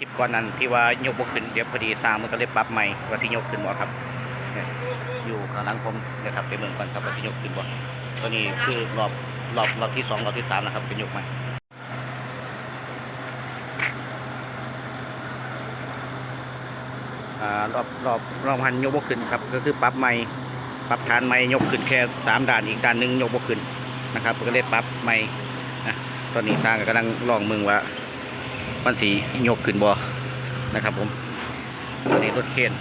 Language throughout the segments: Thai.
คลิปก่อนนั้นที่ว่ายกบกขึ้นเดี๋ยวพอดีสร้างมันก็เลยปรับใหม่ว่าที่ยกขึ้นบ่ครับ อยู่ข้างหลังผมนะครับไปเมืองก่อนครับว่าที่ยกขึ้นบ่ตัวนี้คือรอบรอบรอบที่สองรอบที่สามนะครับเป็นยกใหม่อ่ารอบรอบรอบหันยกบกขึ้นครับ ก็คือปรับใหม่ปรับฐานใหม่ยกขึ้นแค่สามด่านอีกด่านหนึ่งยกบกขึ้นนะครับก็เลยปรับใหม่นะตอนนี้สร้างกำลังลองมึงว่า มันสียกขึ้นบ่นะครับผมตอนนี้รถเคน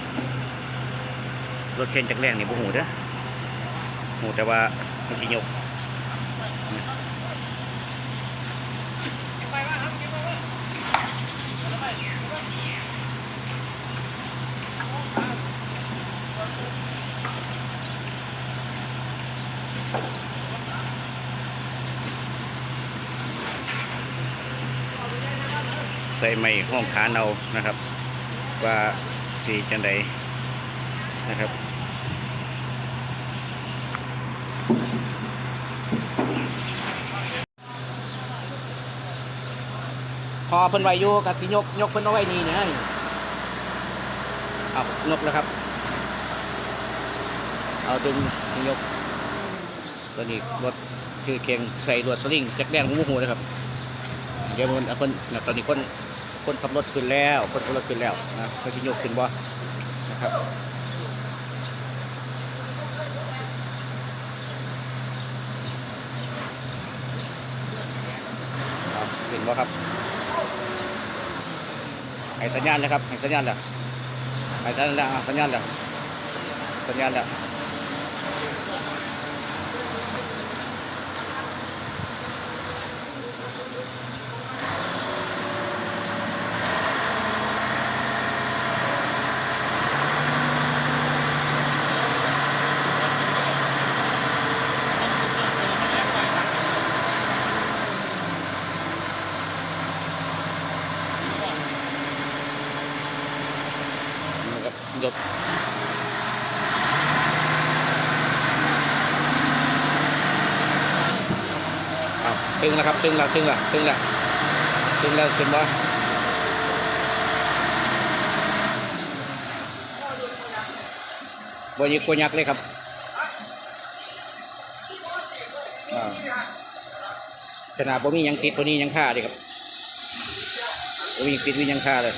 รถเคนจากแรงนี่บ่หูเด้อหูแต่ว่ามันสียก ไม้ห้องฐานเอานะครับ ว่าสีจังใดนะครับพอเพิ่นไว้อยู่กับสิยกยกเพิ่นเอาไว้นี่เนี่ยเอายกแล้วครับ เอาดึงยก ตัวนี้รถคือเคียงใส่รวดสลิงจักแดงหูหูนะครับ เดี๋ยวมันเอาคนนะตอนนี้คน คนขับรถขึ้นแล้ว คนขับรถขึ้นแล้วนะเขาที่ยกขึ้นบ่นะครับเอาขึ้นบ่ครับให้สัญญาณนะครับให้สัญญาณแล้วให้สัญญาณแล้วอะสัญญาณแล้วสัญญาณแล้วนะ ครับตึงแล้วครับตึงแล้วตึงแล้วตึงแล้วตึงแล้วขึ้นบ่บยิกบยักเลยครับขนาดบ่มียังติดบ่นี้ยังค่าเลยครับบ่มีหยังติดมีหยังค่าเลย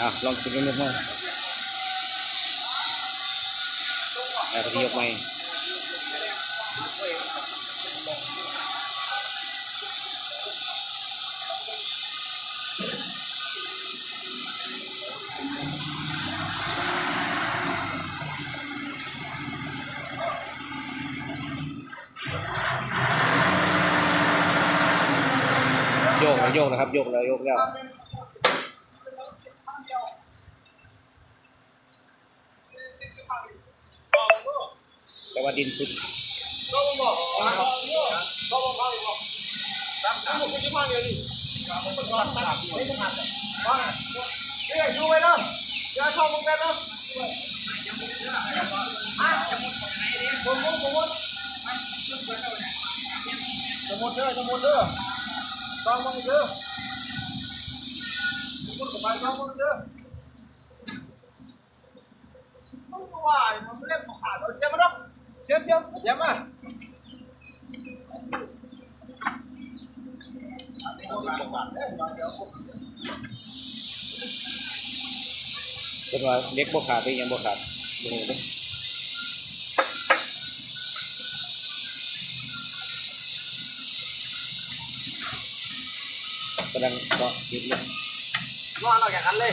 อะลองกินดูมั้ง ยกไม้โยกแล้วโยกแล้วครับโยกแล้วโยกแล้ว แต่ว่าดินสุดจะหมดเด้อจะหมดเด้อต้องมึงเด้อมึงกับไปต้องมึงเด้อต้องว่ามันไม่เล่นขาดเสียมาแล้วเสียเสี ยเสียมาเป็นว่าเล็กบ่ขาดไปยังบ่ขาดดูนี่เด้อำลังเกาะดินเลยนอนออกจากกันเลย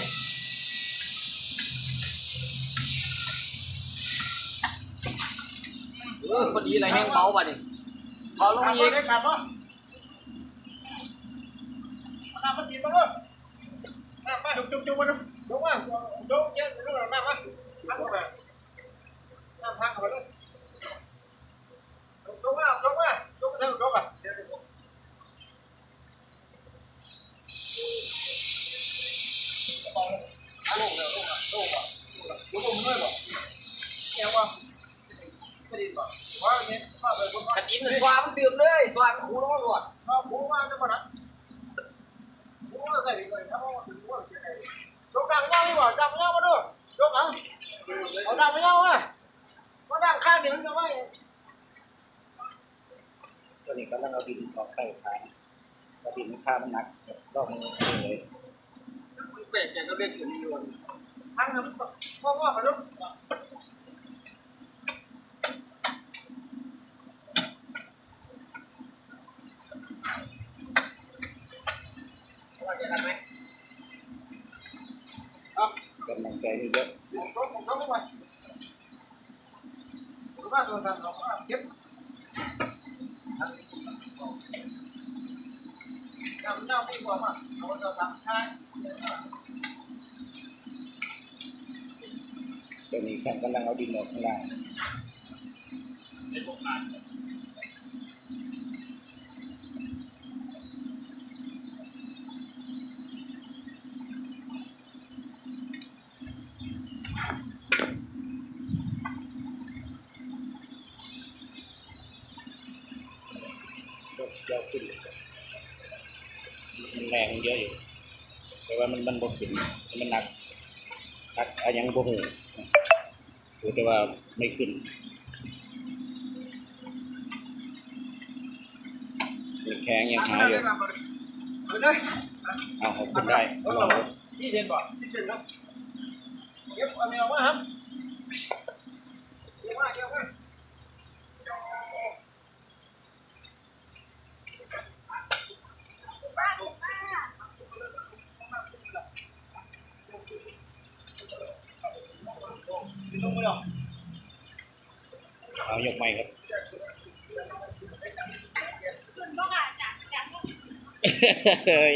ออพอดีอะไรแห้งเมาป่ะนี่พอลงมาอีกกลับป่ะน้ำมาสีมาด้วยน้ำมาดุกจุกจุกมาดูจุกมาดุกเยอะดูน้ำมาพักมาน้ำพักมาด้วยจุกมาจุกมาจุกมาทำจุกอะลูกเลยลูกอะลูกอะลูกอะลูกมึงเลยป่ะแค่ว่าไม่ดีป่ะว่าอย่างนี้ว่าไปคนว่า ขันอินสวามันเตือนเลยสวามันคูน้องหลวด เราพูดว่าจะมาดักพูดว่าใส่ไปเลยถ้าว่าถึง ยกดังเงาดีกว่าดังเงามาดูยกเอาเอาดังเงาอะมาดังข้างเดียวจะไม่ ตัวนี้ก็ต้องเอาดินออกใส่ขาเอาดินข้ามันหนักรอบมือเลยเบรกแกก็เบรกถึงนี่วันทั้งนั้นพ่อพ่อมาดูว่าจะทำไหมครับกำลังใจมีเยอะผมต้องผมต้องไม่ไหวผมว่าตัวสั่นเราก็เก็บำเจ้าพี่บอกว่าเอาเราทำใช่ตัวนี้ฉันกำลังเอาดินออกข้างล่างยกยกขึ้น มันแรงเยอะอยู่ แต่ว่ามันมันบกขึ้นมันหนักหนักอะไรยังบ่หูถือแต่ว่าไม่ขึ้นแข็งยังหาอยู่เอาเลยเอาเอาขึ้นได้ที่เซนบ่ที่เซนครับเก็บเอาแนวมาครับเก็บมาเก็บมา เอายกไม่ครับเฮ้ย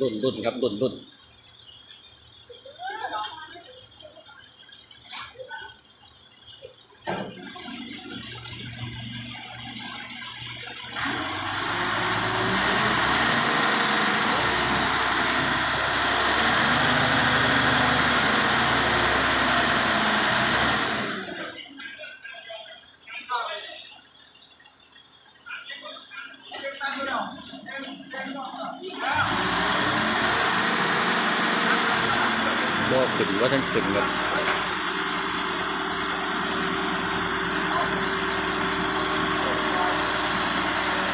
รุ่นรุ่นครับรุ่นรุ่น บ่ขึ้นว่าท่านขึ้นครับ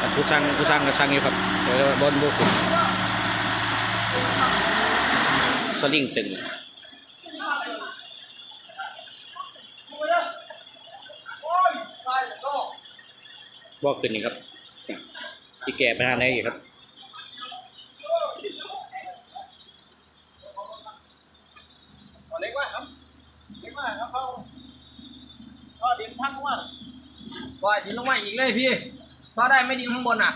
อะ ผู้สร้างผู้สร้างก็สร้างอยู่ครับแต่ว่าบนบ่ขึ้นสลิงตึงโอ้ยตายแล้วก็บ่ขึ้นนี่ครับที่แก่ไปทางไหนอีกครับเล็กว่าครับเล็กว่าครับเขาก็ดินพักว่าปล่อยดินลงมาอีกเลยพี่ พอได้ไม่ดินข้างบนอะ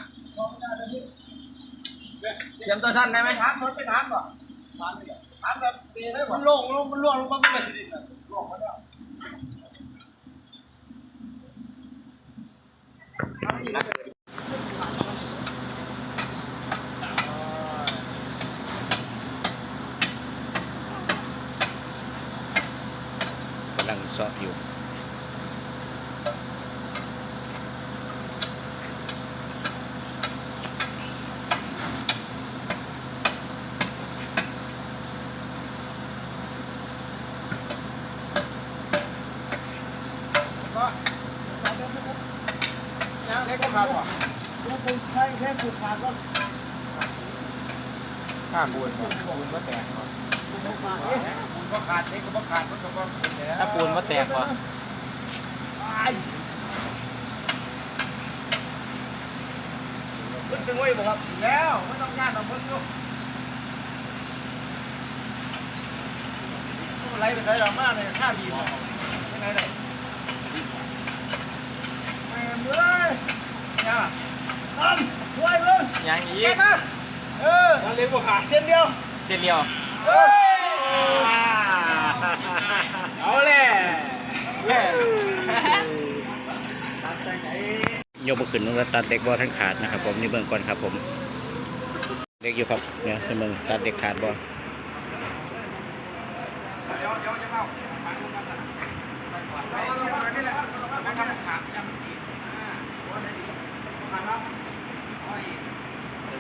เตรียมตัวท่านได้ไหมถามคนไปถามก่อนถามเลยถามแบบเตะได้บ่มันโล่งลงมันล่วงลงมาเป็นดินอะลงมาแล้วทำอีกแล้ว กำลังสอบอยู่ ก็ยังเล็กก็ขาดว่ะแล้วคุณใช้แค่ ผูกขาดก็ข้ามบุญปูนก็แตกผูกขาดเอ๊ะผูกก็ขาดเล็กก็ขาดมันก็ป็นแล้วถ้าปูนก็แตกวะขึ้นถึงไว้บอกครับแล้วไม่ต้องงานเอาเพิ่งลูกไรไปใส่ดอกมาเนี่ยค่าดีมั้ยยังไงเลยแม่เมื่อยเนี่ยทำ ช่วยมึงยังอีเก็กบนะเออเลี้ยงบุขาเส้นเดียว เส้นเดียวเฮ้ยเอาเลยเว้ยยกบุขึ้นว่าตัดเด็กบอทั้งขาดนะครับผมนี่เบื้องก่อนครับผม เด็กอยู่ครับเนี่ยในเมืองตัดเด็กขาดบอนี่แหละวิ่งอี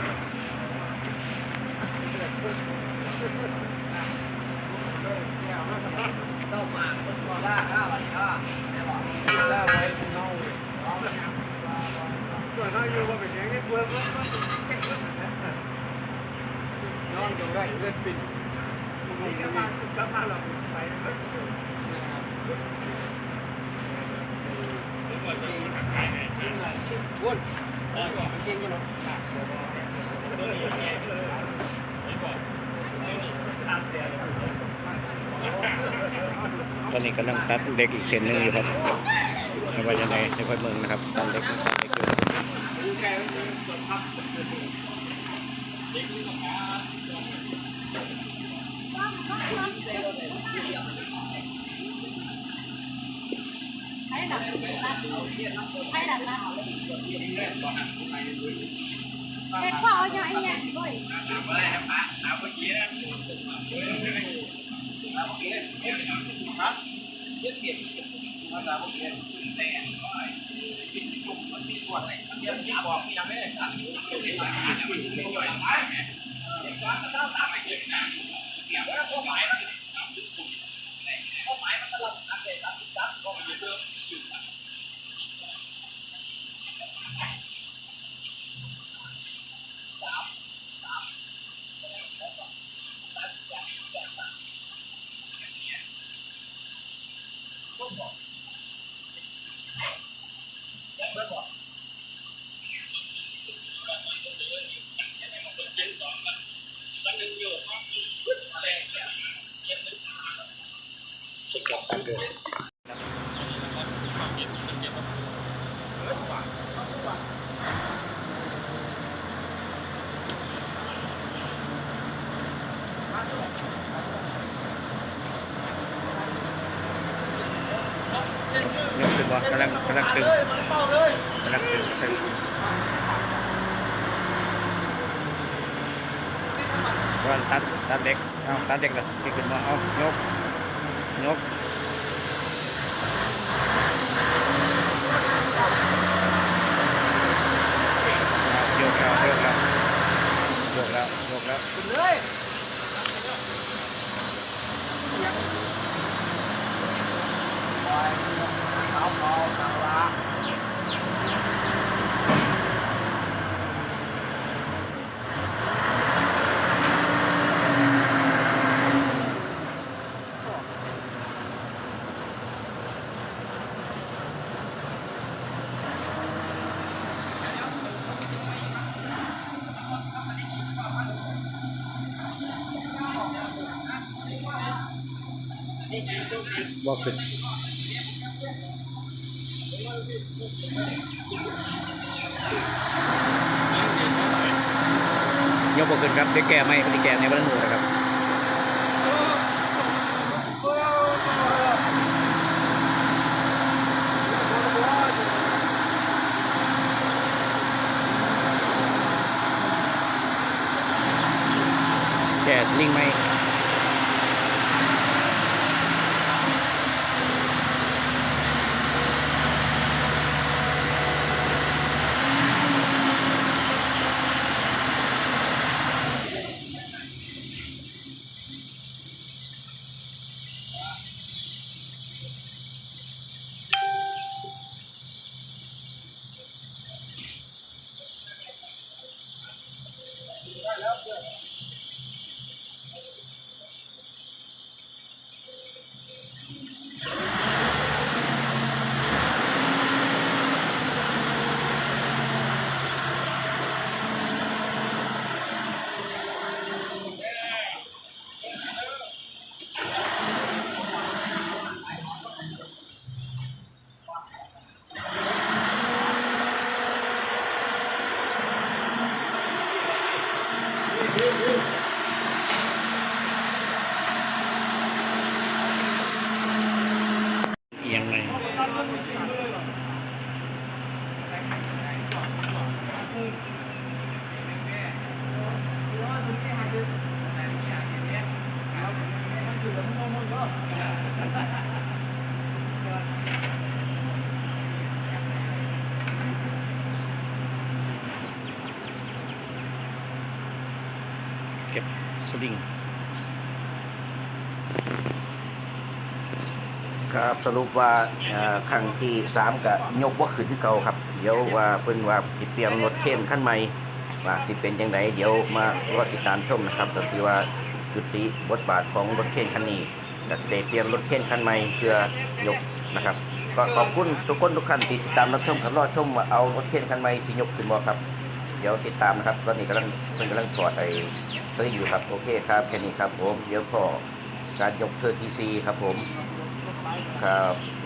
มาไปอันนี้ส่วนน้อยอยู่ว่าเป็นอย่างนี้เพื่อนเพื่อนน้องอยู่ได้เล่นปิดนี่ก็มาก็มาเราไป ตอนนี้กำลังตัดเด็กอีกเส้นหนึ่งอยู่ครับไม่ว่าจะไหนในค่อยเมืองนะครับตัดเด็กตัดเด็กอยู่ให้ดับรัดให้ดับรัด เด็กพ่อยัง ไอ้เนี่ยด้วยยังตึงวะกำลังกำลังตึงกำลังตึงตึงวันตัดตัดเด็กเอาตัดเด็กเลยที่ขึ้นมาเอายกยกยกแล้วยกแล้วยกแล้วยกแล้ว บอกขึ้นยกบกขึ้นครับเด็กแก่ไหมคนที่แก่ในบ้านหนูนะครับแก่สลิงไหม เก็บสลิง ครับสรุปว่าครั้งที่สามก็ยกว่าขึ้นที่เก่าครับ เดี๋ยวว่าเพิ่นว่าสิเปลี่ยนรถเข็นขั้นใหม่ว่าสิเป็นยังไงเดี๋ยวมารอติดตามชมนะครับ ก็คือว่ายุติบทบาทของรถเข็นคันนี้ก็สิได้เปลี่ยนรถเข็นคันใหม่เพื่อยกนะครับก็ขอบคุณทุกคนทุกท่านที่ติดตามรับชมกับรอชมว่าเอารถเข็นคันใหม่ที่ยกขึ้นบ่ครับ เดี๋ยวติดตามนะครับตอนนี้กำลังเพิ่นกำลังถอดไอ้สลิงอยู่ครับโอเคครับแค่นี้ครับผมเดี๋ยวพอการยกเทอร์ทีซีครับผม ครับ